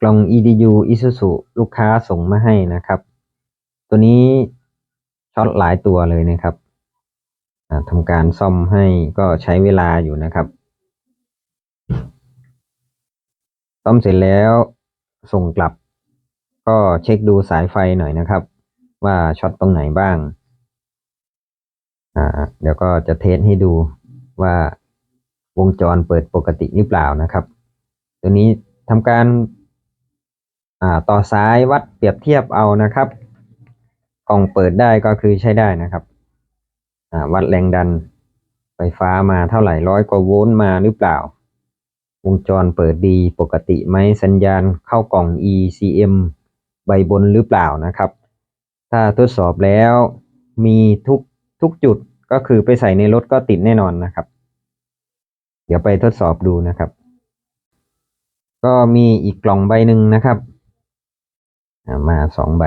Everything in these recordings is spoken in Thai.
กล่อง EDU Isuzu ลูกค้าส่งมาให้นะครับ ตัวนี้ช็อตหลายตัวเลยนะครับทำการซ่อมให้ก็ใช้เวลาอยู่นะครับ ซ่อมเสร็จแล้วส่งกลับ ก็เช็คดูสายไฟหน่อยนะครับ ว่าช็อตตรงไหนบ้างเดี๋ยวก็จะเทสให้ดูว่าวงจรเปิดปกติหรือเปล่านะครับ ตัวนี้ทำการ ต่อสายวัดเปรียบเทียบเอานะครับ กล่องเปิดได้ก็คือใช้ได้นะครับอ่าวัดแรงดันไฟฟ้ามาเท่าไหร่ร้อยกว่าโวลต์มาหรือเปล่า วงจรเปิดดีปกติไหมสัญญาณเข้ากล่อง ECM ใบบนหรือเปล่านะครับ ถ้าทดสอบแล้วมีทุกทุกจุดก็คือไปใส่ในรถก็ติดแน่นอนนะครับ เดี๋ยวไปทดสอบดูนะครับ ก็มีอีกกล่องใบหนึ่งนะครับ มาสองใบ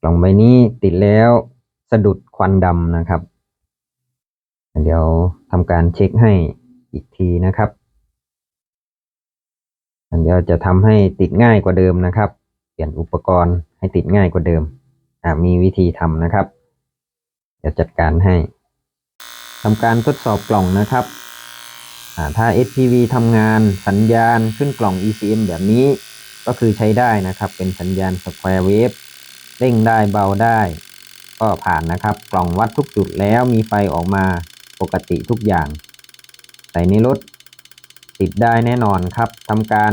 กล่องใบนี้ติดแล้วสะดุดควันดำนะครับ เดี๋ยวทำการเช็คให้อีกทีนะครับเดี๋ยวจะทำให้ติดง่ายกว่าเดิมนะครับ เปลี่ยนอุปกรณ์ให้ติดง่ายกว่าเดิมมีวิธีทำนะครับเดี๋ยวจัดการให้ทำการทดสอบกล่องนะครับถ้า SPV ทำงานสัญญาณขึ้นกล่อง ECM แบบนี้ ก็คือใช้ได้นะครับ เป็นสัญญาณสแควร์เวฟเร่งได้เบาได้ ก็ผ่านนะครับ กล่องวัดทุกจุดแล้วมีไฟออกมาปกติทุกอย่าง ใส่ในรถ ติดได้แน่นอนครับทำการ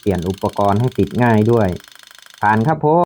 เปลี่ยนอุปกรณ์ให้ติดง่ายด้วย ผ่านครับผม